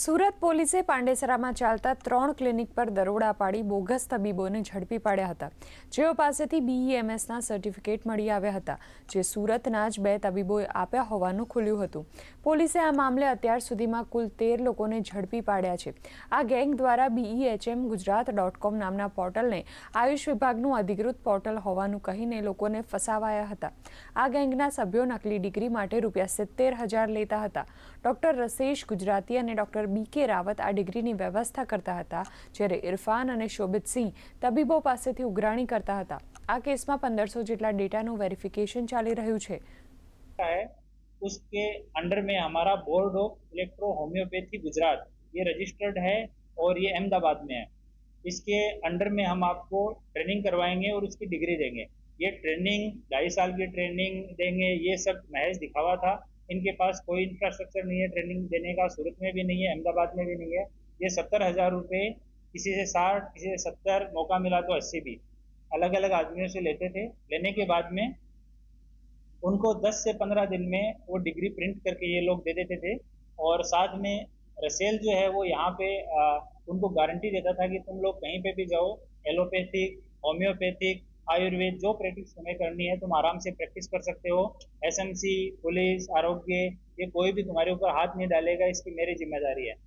સુરત પોલીસે પાંડેસરામાં ચાલતા ત્રણ ક્લિનિક પર દરોડા પાડી બોગસ તબીબોને ઝડપી પાડ્યા હતા જેઓ પાસેથી બીઈએમએસના e સર્ટિફિકેટ મળી આવ્યા હતા જે સુરતના જ બે તબીબોએ આપ્યા હોવાનું ખુલ્યું હતું પોલીસે આ મામલે અત્યાર સુધીમાં કુલ તેર લોકોને ઝડપી પાડ્યા છે આ ગેંગ દ્વારા બીઈએચએમ e ગુજરાત ડોટ કોમ નામના પોર્ટલને આયુષ વિભાગનું અધિકૃત પોર્ટલ હોવાનું કહીને લોકોને ફસાવાયા હતા આ ગેંગના સભ્યો નકલી ડિગ્રી માટે રૂપિયા સિત્તેર હજાર લેતા હતા ડોક્ટર રસેશ ગુજરાતી અને ડોક્ટર बीके रावत आ डिग्री ની વ્યવસ્થા કરતા હતા જ્યારે इरफान અને શોભિત સિંહ તબીબો પાસેથી ઉગ્રાણી કરતા હતા આ કેસમાં 1500 જેટલા ડેટા નો વેરીફિકેશન ચાલી રહ્યો છે સાહેબ ਉਸ کے انڈر میں ہمارا બોર્ડ હો electro homeopathy Gujarat یہ registered ہے اور یہ Ahmedabad મેં છે اس کے انڈر میں ہم આપકો ટ્રેનિંગ કરવાયેંગે ઓર ઉસકી ડિગ્રી દેંગે યે ટ્રેનિંગ 2.5 સાલ કી ટ્રેનિંગ દેંગે યે સબ મહેજ દિખાવા થા इनके पास कोई इंफ्रास्ट्रक्चर नहीं है ट्रेनिंग देने का सूरत में भी नहीं है अहमदाबाद में भी नहीं है ये सत्तर हज़ार रुपये किसी से साठ किसी से सत्तर मौका मिला तो अस्सी भी अलग अलग आदमियों से लेते थे लेने के बाद में उनको दस से पंद्रह दिन में वो डिग्री प्रिंट करके ये लोग दे देते थे और साथ में रसेल जो है वो यहाँ पे आ, उनको गारंटी देता था कि तुम लोग कहीं पे भी जाओ एलोपैथिक होम्योपैथिक आयुर्वेद जो प्रैक्टिस तुम्हें करनी है तुम आराम से प्रैक्टिस कर सकते हो एसएमसी पुलिस आरोग्य ये कोई भी तुम्हारे ऊपर हाथ नहीं डालेगा इसकी मेरी जिम्मेदारी है